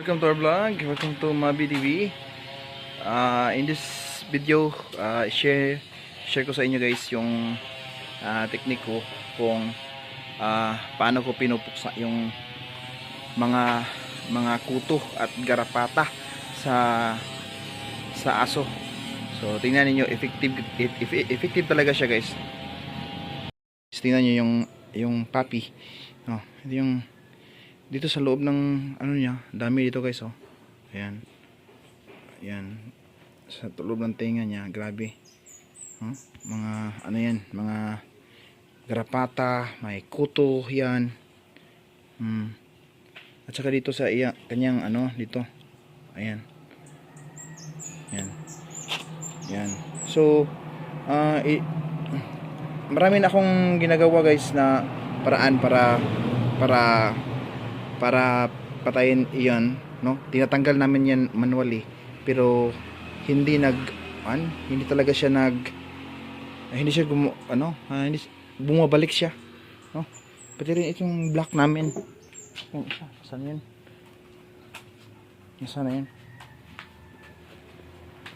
Welcome to our vlog. Welcome to Mabi TV. Uh, in this video, uh, share share ko sa inyo guys yung uh, technique ko kung uh, paano ko pinupuksa yung mga mga kuto at garapata sa sa aso. So tingnan niyo effective eff- effective talaga siya guys. Tingnan niyo yung yung puppy. Oh, ito yung dito sa loob ng ano niya, dami dito guys oh. Ayan. Ayan. Sa loob ng tenga niya, grabe. Huh? Mga ano yan, mga garapata, may kuto yan. Hmm. At saka dito sa iya, kanyang ano, dito. Ayan. Ayan. Ayan. So, ah i- marami na akong ginagawa guys na paraan para para para patayin iyon, no? Tinatanggal namin 'yan manually, pero hindi nag an, hindi talaga siya nag hindi siya gumu, ano, ah, hindi bumabalik siya, no? Pati rin itong black namin. Saan yan? Nasaan na yan?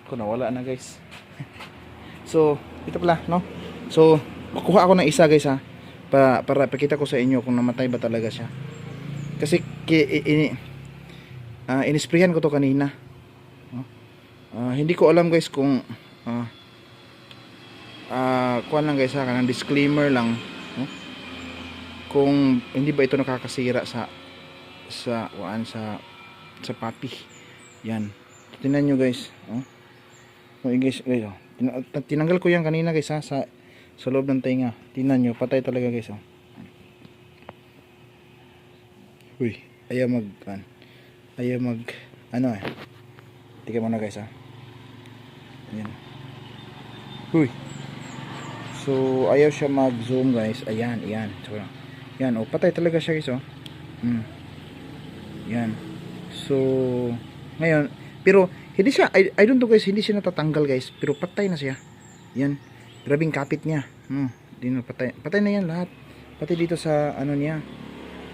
Ko nawala na guys. so, ito pala, no? So, makuha ako ng isa guys ha. Para, para pakita ko sa inyo kung namatay ba talaga siya. Kasi ini ah, inisprayan ko to kanina. No? Ah, hindi ko alam guys kung ah ah, kuwan lang guys ha, kanang disclaimer lang, no? Kung hindi ba ito nakakasira sa sa kuan sa sa papi. Yan. Tingnan nyo guys, oh. Oh, guys, guys, oh. Tin- tinanggal ko yan kanina guys ha, sa sa loob ng tenga. Tingnan nyo, patay talaga guys, oh. Uy, ayaw mag kan. Ayaw mag ano eh. Tika muna guys ha. Ayan. Uy. So, ayaw siya mag-zoom guys. Ayan, ayan. So, yan, oh, patay talaga siya guys oh. Hmm. Yan. So, ngayon, pero hindi siya I, I don't know guys, hindi siya natatanggal guys, pero patay na siya. Yan. Grabing kapit niya. Hmm, di na patay. Patay na yan lahat. Pati dito sa ano niya.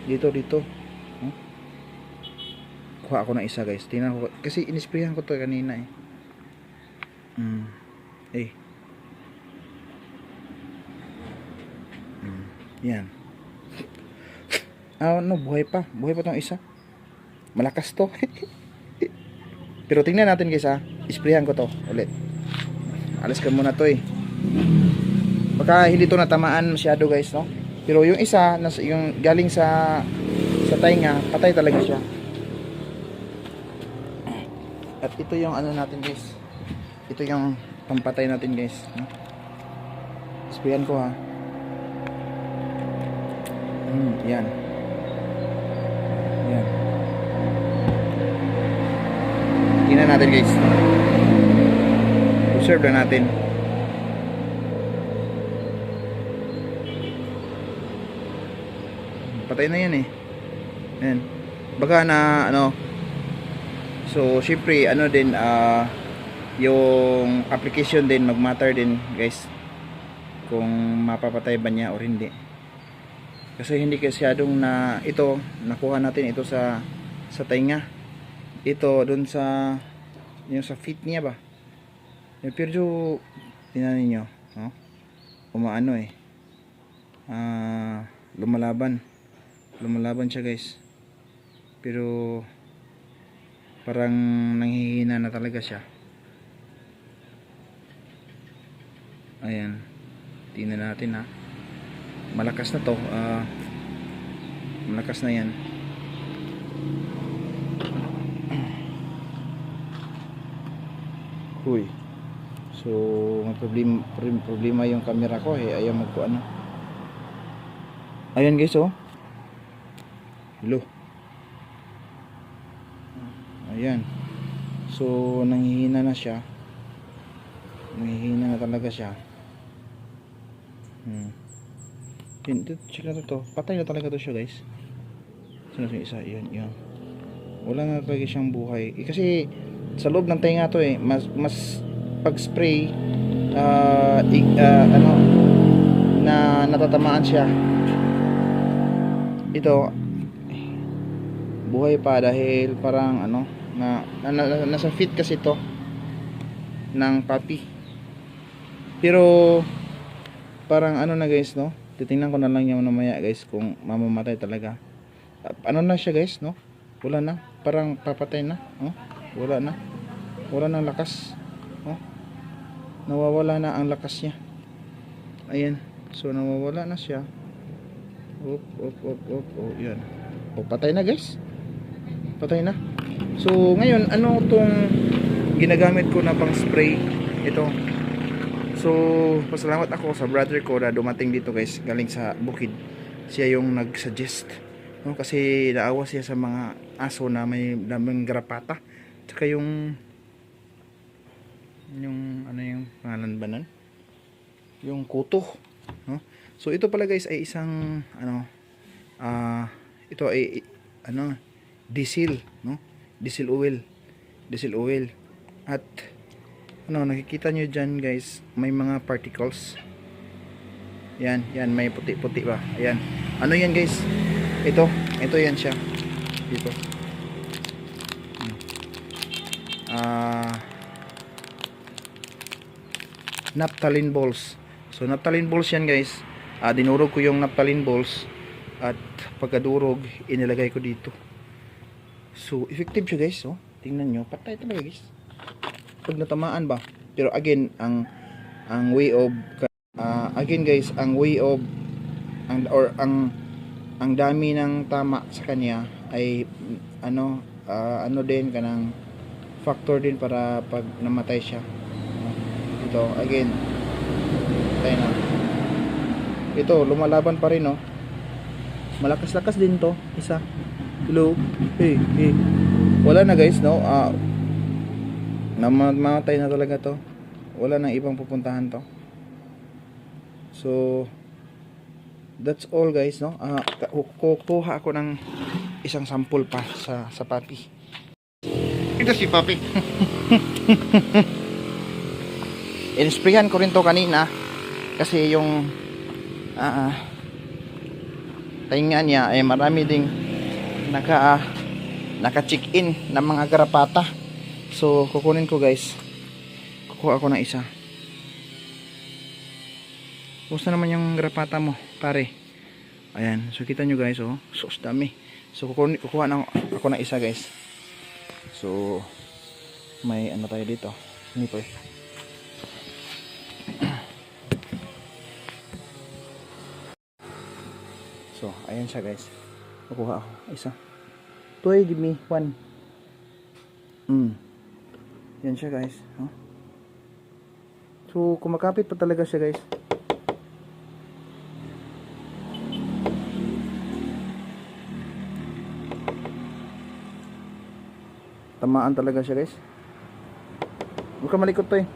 Dito dito. Kuha ako ng isa guys. Tingnan ko kasi inisprayan ko to kanina eh. Hmm. Eh. Hmm. Yan. Ah, no, buhay pa. Buhay pa tong isa. Malakas to. Pero tingnan natin guys ha. Isprayan ko to ulit. Alas ka muna to eh. Baka hindi to natamaan masyado guys, no? Pero yung isa, nas, yung galing sa sa tainga, patay talaga siya. At ito yung ano natin guys. Ito yung pampatay natin guys. Sprayan ko ha. Hmm, yan. Yan. Tingnan natin guys. Observe lang natin. Patay na yan eh. Yan. Baka na ano. So, syempre ano din ah yung application din magmatter din, guys. Kung mapapatay ba niya or hindi. Kasi hindi kasyadong na ito, nakuha natin ito sa sa tainga. Ito doon sa yung sa feet niya ba. Yung pero tingnan niyo, no? Umaano eh. Ah, lumalaban. Lumalaban siya, guys. Pero parang nanghihina na talaga siya. Ayan. Tingnan natin ha. Malakas na to. Ah, malakas na yan. Huy. So, may problema, problema yung camera ko eh. Ayaw magpo ano. Ayan guys oh. Hello. Ayan. So, nanghihina na siya. Nanghihina na talaga siya. Hmm. Yun, check na to. Patay na talaga to siya guys. Sino yung isa? Yun, yun. Wala na talaga siyang buhay. Eh, kasi sa loob ng tenga to eh. Mas, mas pag spray ah i- ah, ano na natatamaan siya ito buhay pa dahil parang ano na, na, na- nasa fit kasi to ng puppy. Pero parang ano na guys no? Titingnan ko na lang yung mamaya guys kung mamamatay talaga. Ah, ano na siya guys no? Wala na. Parang papatay na oh wala na. Wala nang lakas oh nawawala na ang lakas niya. Ayan. So nawawala na siya. Op op op op oh yan oh patay na guys. Patay na so ngayon ano tong ginagamit ko na pang spray? Ito. So pasalamat ako sa brother ko na dumating dito guys galing sa bukid. Siya yung nag-suggest no? Kasi naawa siya sa mga aso na may daming garapata tsaka yung yung ano yung pangalan ba nun? Yung kuto no? So ito pala guys ay isang ano ah ito ay ano diesel no diesel oil diesel oil. At ano nakikita nyo dyan guys may mga particles. Yan yan may puti puti ba? Ayan. Ano yan guys? Ito ito yan siya. Dito. Hmm. ah naphthalene balls. So naphthalene balls yan guys. Ah dinurog ko yung naphthalene balls at pagkadurog inilagay ko dito so effective siya guys oh. Tingnan nyo patay talaga guys. Pag natamaan ba? Pero again ang ang way of ah, again guys ang way of ang or ang ang dami ng tama sa kanya ay ano ah, ano din kanang factor din para pag namatay siya. Ito again. Tayo na. Ito lumalaban pa rin no malakas-lakas din to isa hello? Hey hey. Wala na guys no? Ah namamatay na talaga to. Wala nang ibang pupuntahan to. So that's all guys no? Ah kukuha ako ng isang sample pa sa sa papi. Ito si Papi. inisprayan ko rin to kanina kasi yung ah tainga niya ay marami ding naka naka check in ng mga garapata. So kukunin ko guys. Kukuha ako ng isa. Kumusta naman yung garapata mo pare? Ayan so kita nyo guys oh. Sus dami. So kukunin, kukuha na ako ng isa guys. So may ano tayo dito? Sniper So, ayan siya guys. Kukuha ako. Isa. Toy, give me one. Mm. Yan siya guys. Oh. So, kumakapit pa talaga siya guys. Tamaan talaga siya guys. Huwag ka malikot to eh.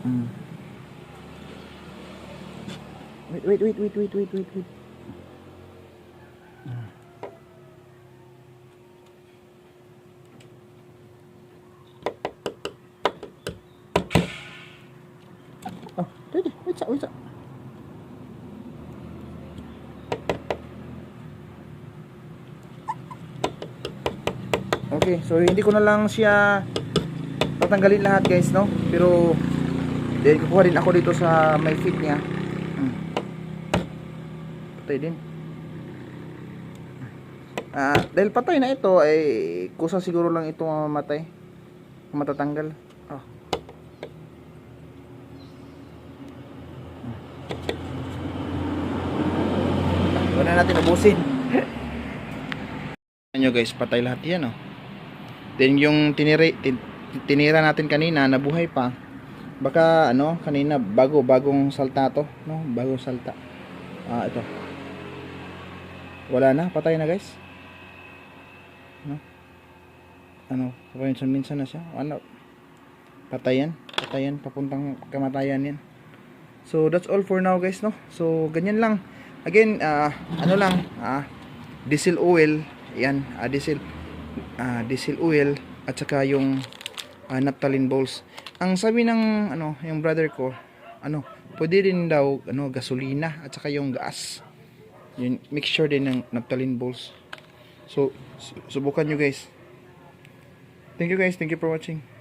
Mm. Wait, wait, wait, wait, wait, wait, wait, wait. Oh, wait, wait. Okay, so hindi ko na lang siya tatanggalin lahat guys, no? Pero then kukuha din ako dito sa may feet niya. Hmm. Patay din. Ah, dahil patay na ito ay kusa siguro lang ito mamamatay. Matatanggal. Oh. Wala na natin ubusin. Ano guys, patay lahat 'yan oh. Then yung tinira tin, tinira natin kanina nabuhay pa. Baka ano, kanina bago bagong salta to, no? Bagong salta. Ah, ito. Wala na, patay na guys. No? Ano, minsan-minsan na siya. Ano? Patayan, patayan, papuntang kamatayan yan. So that's all for now guys, no? So ganyan lang. Again, ah, ano lang, ah, diesel oil, yan, ah, diesel ah, diesel oil at saka yung ah, naphthalene balls. Ang sabi ng ano, yung brother ko, ano, pwede din daw ano, gasolina at saka yung gas. Yun, mixture din ng naphthalene balls. So, su- subukan nyo guys. Thank you guys. Thank you for watching.